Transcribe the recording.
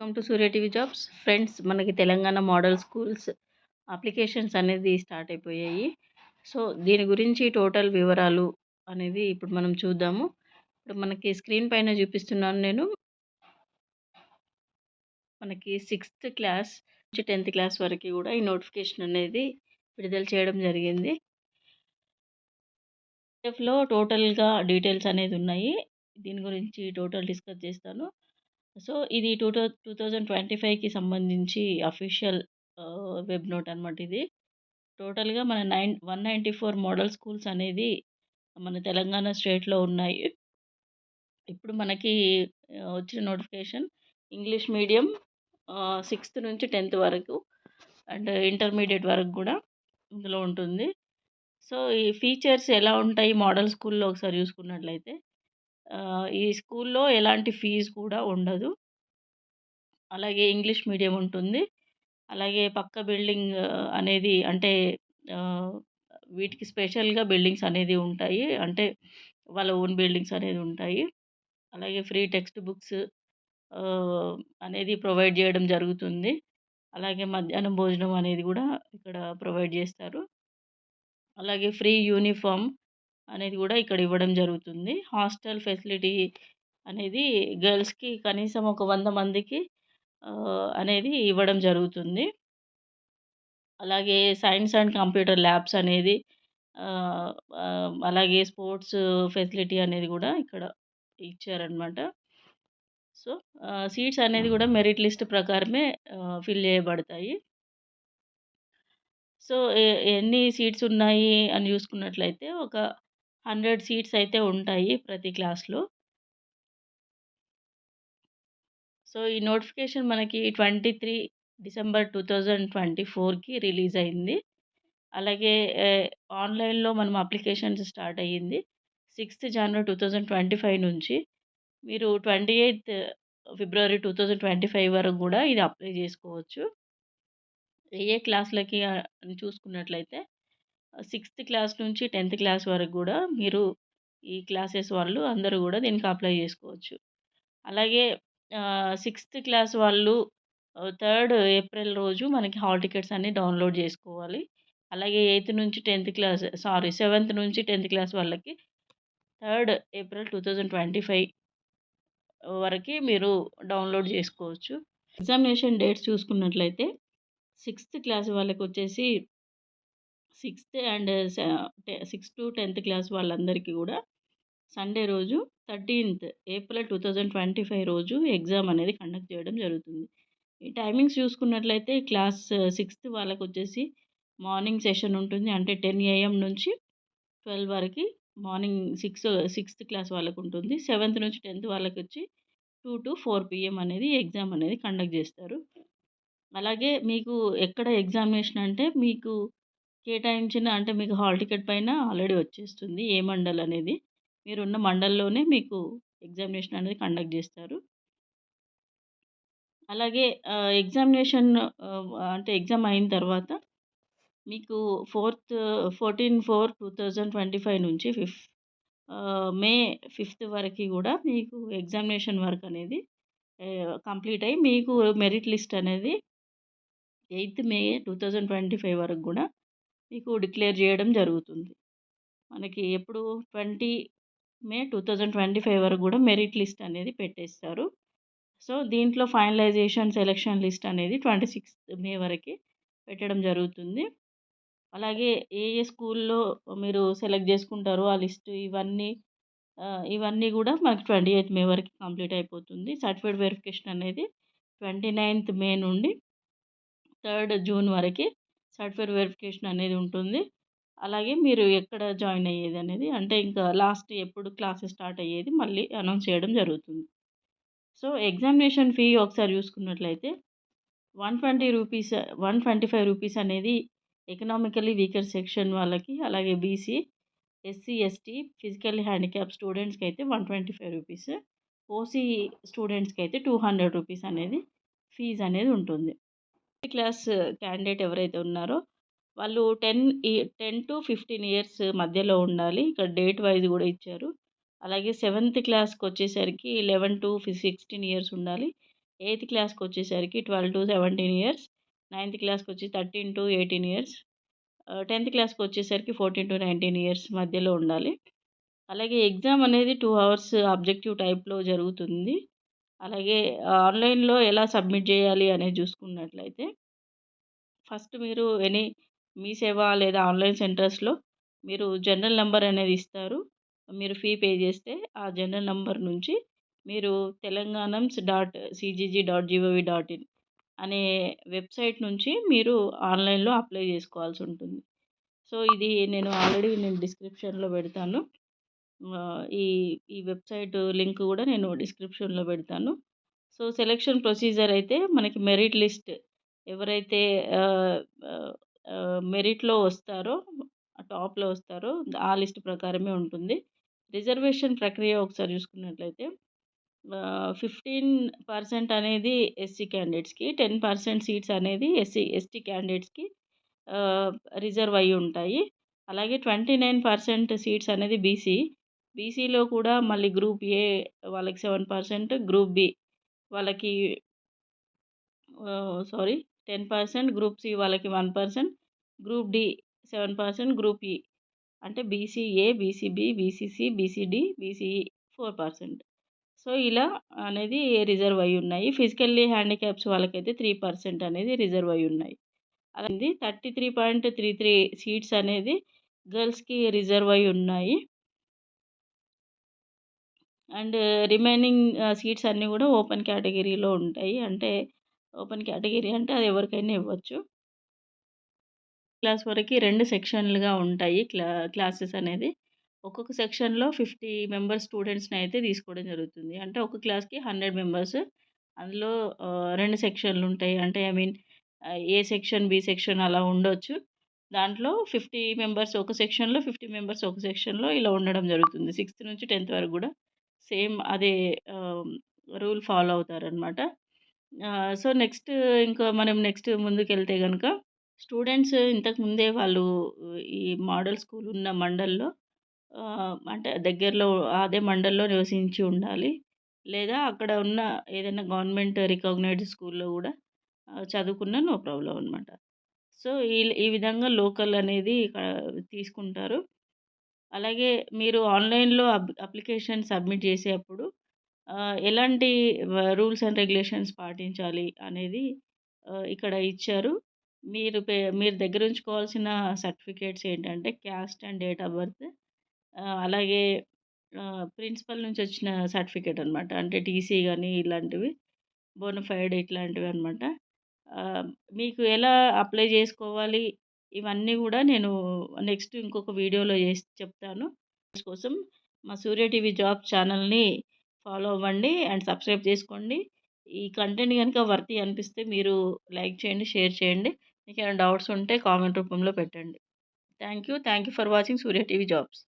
Welcome to Surya TV jobs friends మనకి Telangana model schools applications అనేది start అయిపోయాయి. So దీని గురించి టోటల్ వివరాలు అనేది ఇప్పుడు మనం చూద్దాము. ఇప్పుడు మనకి స్క్రీన్ పైన చూపిస్తున్నాను నేను. మనకి సిక్స్త్ క్లాస్ నుంచి టెన్త్ క్లాస్ వరకు కూడా ఈ నోటిఫికేషన్ అనేది విడుదల చేయడం జరిగింది. లో టోటల్గా డీటెయిల్స్ అనేది ఉన్నాయి. దీని గురించి టోటల్ డిస్కస్ చేస్తాను. సో ఇది two thou two thousand twenty ఫైవ్కి సంబంధించి అఫీషియల్ వెబ్ నోట్ అనమాట ఇది. టోటల్గా మన nine one ninety four model schools అనేది మన తెలంగాణ స్టేట్లో ఉన్నాయి. ఇప్పుడు మనకి వచ్చిన నోటిఫికేషన్ ఇంగ్లీష్ మీడియం సిక్స్త్ నుంచి టెన్త్ వరకు అండ్ ఇంటర్మీడియట్ వరకు కూడా ఇందులో ఉంటుంది. సో ఈ ఫీచర్స్ ఎలా ఉంటాయి మోడల్ స్కూల్లో ఒకసారి చూసుకున్నట్లయితే ఈ స్కూల్లో ఎలాంటి ఫీజు కూడా ఉండదు. అలాగే ఇంగ్లీష్ మీడియం ఉంటుంది. అలాగే పక్క బిల్డింగ్ అనేది అంటే వీటికి స్పెషల్గా బిల్డింగ్స్ అనేది ఉంటాయి. అంటే వాళ్ళ ఓన్ బిల్డింగ్స్ అనేది ఉంటాయి. అలాగే ఫ్రీ టెక్స్ట్ బుక్స్ అనేది ప్రొవైడ్ చేయడం జరుగుతుంది. అలాగే మధ్యాహ్నం భోజనం అనేది కూడా ఇక్కడ ప్రొవైడ్ చేస్తారు. అలాగే ఫ్రీ యూనిఫామ్ అనేది కూడా ఇక్కడ ఇవ్వడం జరుగుతుంది. హాస్టల్ ఫెసిలిటీ అనేది గర్ల్స్కి కనీసం ఒక వంద మందికి అనేది ఇవ్వడం జరుగుతుంది. అలాగే సైన్స్ అండ్ కంప్యూటర్ ల్యాబ్స్ అనేది అలాగే స్పోర్ట్స్ ఫెసిలిటీ అనేది కూడా ఇక్కడ ఇచ్చారనమాట సో సీట్స్ అనేది కూడా మెరిట్ లిస్ట్ ప్రకారమే ఫిల్ చేయబడతాయి. సో ఎన్ని సీట్స్ ఉన్నాయి అని చూసుకున్నట్లయితే ఒక హండ్రెడ్ సీట్స్ అయితే ఉంటాయి ప్రతి క్లాస్లో. సో ఈ నోటిఫికేషన్ మనకి twenty three December two thousand twenty ఫోర్కి రిలీజ్ అయింది. అలాగే ఆన్లైన్లో మనం అప్లికేషన్స్ స్టార్ట్ అయ్యింది సిక్స్త్ జనవరి టూ థౌజండ్ ట్వంటీ ఫైవ్ నుంచి. మీరు ట్వంటీ ఎయిత్ ఫిబ్రవరి టూ థౌజండ్ ట్వంటీ ఫైవ్ వరకు కూడా ఇది అప్లై చేసుకోవచ్చు. ఏ ఏ క్లాసులకి చూసుకున్నట్లయితే సిక్స్త్ క్లాస్ నుంచి టెన్త్ క్లాస్ వరకు కూడా మీరు ఈ క్లాసెస్ వాళ్ళు అందరూ కూడా దీనికి అప్లై చేసుకోవచ్చు. అలాగే సిక్స్త్ క్లాస్ వాళ్ళు థర్డ్ ఏప్రిల్ రోజు మనకి హాల్ టికెట్స్ అన్నీ డౌన్లోడ్ చేసుకోవాలి. అలాగే ఎయిత్ నుంచి టెన్త్ క్లాస్ సారీ సెవెంత్ నుంచి టెన్త్ క్లాస్ వాళ్ళకి third April two thousand twenty five వరకు మీరు డౌన్లోడ్ చేసుకోవచ్చు. ఎగ్జామినేషన్ డేట్స్ చూసుకున్నట్లయితే సిక్స్త్ క్లాస్ వాళ్ళకి వచ్చేసి sixth and sixth to tenth class వాళ్ళందరికీ కూడా సండే రోజు thirteenth April two thousand twenty five రోజు ఎగ్జామ్ అనేది కండక్ట్ చేయడం జరుగుతుంది. ఈ టైమింగ్స్ చూసుకున్నట్లయితే క్లాస్ సిక్స్త్ వాళ్ళకు వచ్చేసి మార్నింగ్ సెషన్ ఉంటుంది. అంటే టెన్ ఏఎం నుంచి ట్వెల్వ్ వరకు మార్నింగ్ సిక్స్ సిక్స్త్ క్లాస్ వాళ్ళకు ఉంటుంది సెవెంత్ నుంచి టెన్త్ వాళ్ళకి వచ్చి టూ టు ఫోర్ పిఎం అనేది ఎగ్జామ్ అనేది కండక్ట్ చేస్తారు. అలాగే మీకు ఎక్కడ ఎగ్జామినేషన్ అంటే మీకు కేటాయించిన అంటే మీకు హాల్ టికెట్ పైన ఆల్రెడీ వచ్చేస్తుంది ఏ మండల్ అనేది. మీరున్న మండల్లోనే మీకు ఎగ్జామినేషన్ అనేది కండక్ట్ చేస్తారు. అలాగే ఎగ్జామినేషన్ అంటే ఎగ్జామ్ అయిన తర్వాత మీకు fourth fourteen four two thousand twenty five నుంచి ఫిఫ్ మే ఫిఫ్త్ వరకు కూడా మీకు ఎగ్జామినేషన్ వర్క్ అనేది కంప్లీట్ అయ్యి మీకు మెరిట్ లిస్ట్ అనేది eighth May two thousand twenty five వరకు కూడా మీకు డిక్లేర్ చేయడం జరుగుతుంది. మనకి ఎప్పుడు twenty May two thousand twenty five వరకు కూడా మెరిట్ లిస్ట్ అనేది పెట్టేస్తారు. సో దీంట్లో ఫైనలైజేషన్ సెలెక్షన్ లిస్ట్ అనేది ట్వంటీ సిక్స్త్ మే వరకు పెట్టడం జరుగుతుంది. అలాగే ఏ ఏ స్కూల్లో మీరు సెలెక్ట్ చేసుకుంటారో ఆ లిస్ట్ ఇవన్నీ ఇవన్నీ కూడా మనకి ట్వంటీ ఎయిత్ మే వరకు కంప్లీట్ అయిపోతుంది. సర్టిఫికేట్ వెరిఫికేషన్ అనేది ట్వంటీ నైన్త్ మే నుండి థర్డ్ జూన్ వరకు సర్టిఫైడ్ వెరిఫికేషన్ అనేది ఉంటుంది. అలాగే మీరు ఎక్కడ జాయిన్ అయ్యేది అనేది అంటే ఇంకా లాస్ట్ ఎప్పుడు క్లాసెస్ స్టార్ట్ అయ్యేది మళ్ళీ అనౌన్స్ చేయడం జరుగుతుంది. సో ఎగ్జామినేషన్ ఫీ ఒకసారి చూసుకున్నట్లయితే one twenty rupees one twenty five rupees అనేది ఎకనామికలీ వీకర్ సెక్షన్ వాళ్ళకి అలాగే BC SC ST physically handicap స్టూడెంట్స్కి అయితే one twenty five rupees OC స్టూడెంట్స్కి అయితే టూ హండ్రెడ్ రూపీస్ అనేది ఫీజు అనేది ఉంటుంది. క్లాస్ క్యాండిడేట్ ఎవరైతే ఉన్నారో వాళ్ళు ten ten to fifteen years మధ్యలో ఉండాలి. ఇక్కడ డేట్ వైజ్ కూడా ఇచ్చారు. అలాగే సెవెంత్ క్లాస్కి వచ్చేసరికి లెవెన్ టు సిక్స్టీన్ ఇయర్స్ ఉండాలి. ఎయిత్ క్లాస్కి వచ్చేసరికి twelve to seventeen years. Ninth క్లాస్కి వచ్చి thirteen to eighteen years. Tenth క్లాస్కి వచ్చేసరికి ఫోర్టీన్ టు నైన్టీన్ ఇయర్స్ మధ్యలో ఉండాలి. అలాగే ఎగ్జామ్ అనేది టూ అవర్స్ ఆబ్జెక్టివ్ టైప్లో జరుగుతుంది. అలాగే ఆన్లైన్లో ఎలా సబ్మిట్ చేయాలి అనేది చూసుకున్నట్లయితే ఫస్ట్ మీరు ఎనీ మీ సేవ లేదా ఆన్లైన్ సెంటర్స్లో మీరు జనరల్ నెంబర్ అనేది ఇస్తారు. మీరు ఫీ పే చేస్తే ఆ జనరల్ నెంబర్ నుంచి మీరు Telanganams dot CGG dot GOV dot in అనే వెబ్సైట్ నుంచి మీరు ఆన్లైన్లో అప్లై చేసుకోవాల్సి ఉంటుంది. సో ఇది నేను ఆల్రెడీ నేను డిస్క్రిప్షన్లో పెడతాను. ఈ ఈ వెబ్సైట్ లింక్ కూడా నేను డిస్క్రిప్షన్లో పెడతాను. సో సెలెక్షన్ ప్రొసీజర్ అయితే మనకి మెరిట్ లిస్ట్ ఎవరైతే మెరిట్లో వస్తారో టాప్లో వస్తారో ఆ లిస్ట్ ప్రకారమే ఉంటుంది. రిజర్వేషన్ ప్రక్రియ ఒకసారి చూసుకున్నట్లయితే ఫిఫ్టీన్ పర్సెంట్ అనేది ఎస్సీ క్యాండిడేట్స్కి టెన్ పర్సెంట్ సీట్స్ అనేది ఎస్సీ ఎస్టీ క్యాండిడేట్స్కి రిజర్వ్ అయ్యి ఉంటాయి. అలాగే ట్వంటీ నైన్ పర్సెంట్ సీట్స్ అనేది బీసీ బీసీలో కూడా మళ్ళీ గ్రూప్ ఏ వాళ్ళకి సెవెన్ పర్సెంట్ గ్రూప్ బి వాళ్ళకి sorry ten percent group C వాళ్ళకి one percent group D seven percent group E. అంటే BCA BCB BCC BCD BCE four percent. So ఇలా అనేది రిజర్వ్ అయి ఉన్నాయి. ఫిజికల్లీ హ్యాండిక్యాప్స్ వాళ్ళకైతే త్రీ పర్సెంట్ అనేది రిజర్వ్ అయి ఉన్నాయి. అలాంటి thirty three point three three seats అనేది గర్ల్స్కి రిజర్వ్ అయి ఉన్నాయి. అండ్ రిమైనింగ్ సీట్స్ అన్నీ కూడా ఓపెన్ కేటగిరీలో ఉంటాయి. అంటే ఓపెన్ కేటగిరీ అంటే అది ఎవరికైనా ఇవ్వచ్చు. క్లాస్ వరకు రెండు సెక్షన్లుగా ఉంటాయి. క్లా క్లాసెస్ అనేది. ఒక్కొక్క సెక్షన్లో ఫిఫ్టీ మెంబర్స్ స్టూడెంట్స్ని అయితే తీసుకోవడం జరుగుతుంది. అంటే ఒక క్లాస్కి హండ్రెడ్ మెంబర్స్. అందులో రెండు సెక్షన్లు ఉంటాయి. అంటే I mean A section B section అలా ఉండొచ్చు. దాంట్లో ఫిఫ్టీ మెంబర్స్ ఒక సెక్షన్లో ఫిఫ్టీ మెంబర్స్ ఒక సెక్షన్లో ఇలా ఉండడం జరుగుతుంది. సిక్స్త్ నుంచి టెన్త్ వరకు కూడా సేమ్ అదే రూల్ ఫాలో అవుతారనమాట సో నెక్స్ట్ ఇంకా మనం నెక్స్ట్ ముందుకెళ్తే కనుక స్టూడెంట్స్ ఇంతకుముందే వాళ్ళు ఈ మోడల్ స్కూల్ ఉన్న మండల్లో అంటే దగ్గరలో అదే మండల్లో నివసించి ఉండాలి. లేదా అక్కడ ఉన్న ఏదైనా గవర్నమెంట్ రికగ్నైజ్డ్ స్కూల్లో కూడా చదువుకున్న నో ప్రాబ్లం అనమాట సో ఈ ఈ విధంగా లోకల్ అనేది తీసుకుంటారు. అలాగే మీరు ఆన్లైన్లో అప్ అప్లికేషన్ సబ్మిట్ చేసేటప్పుడు ఎలాంటి రూల్స్ అండ్ రెగ్యులేషన్స్ పాటించాలి అనేది ఇక్కడ ఇచ్చారు. మీరు పే మీరు దగ్గర ఉంచుకోవాల్సిన సర్టిఫికేట్స్ ఏంటంటే caste and date of birth అలాగే ప్రిన్సిపల్ నుంచి వచ్చిన సర్టిఫికేట్ అనమాట అంటే టీసీ కానీ ఇలాంటివి బోనఫైడ్ ఇట్లాంటివి అనమాట మీకు ఎలా అప్లై చేసుకోవాలి? ఇవన్నీ కూడా నేను నెక్స్ట్ ఇంకొక వీడియోలో చేసి చెప్తాను. కోసం మా సూర్య టీవీ జాబ్ ఛానల్ని ఫాలో అవ్వండి అండ్ సబ్స్క్రైబ్ చేసుకోండి. ఈ కంటెంట్ కనుక వర్తి అనిపిస్తే మీరు లైక్ చేయండి షేర్ చేయండి. మీకు ఏమైనా డౌట్స్ ఉంటే కామెంట్ రూపంలో పెట్టండి. Thank you. Thank you for watching Surya TV jobs.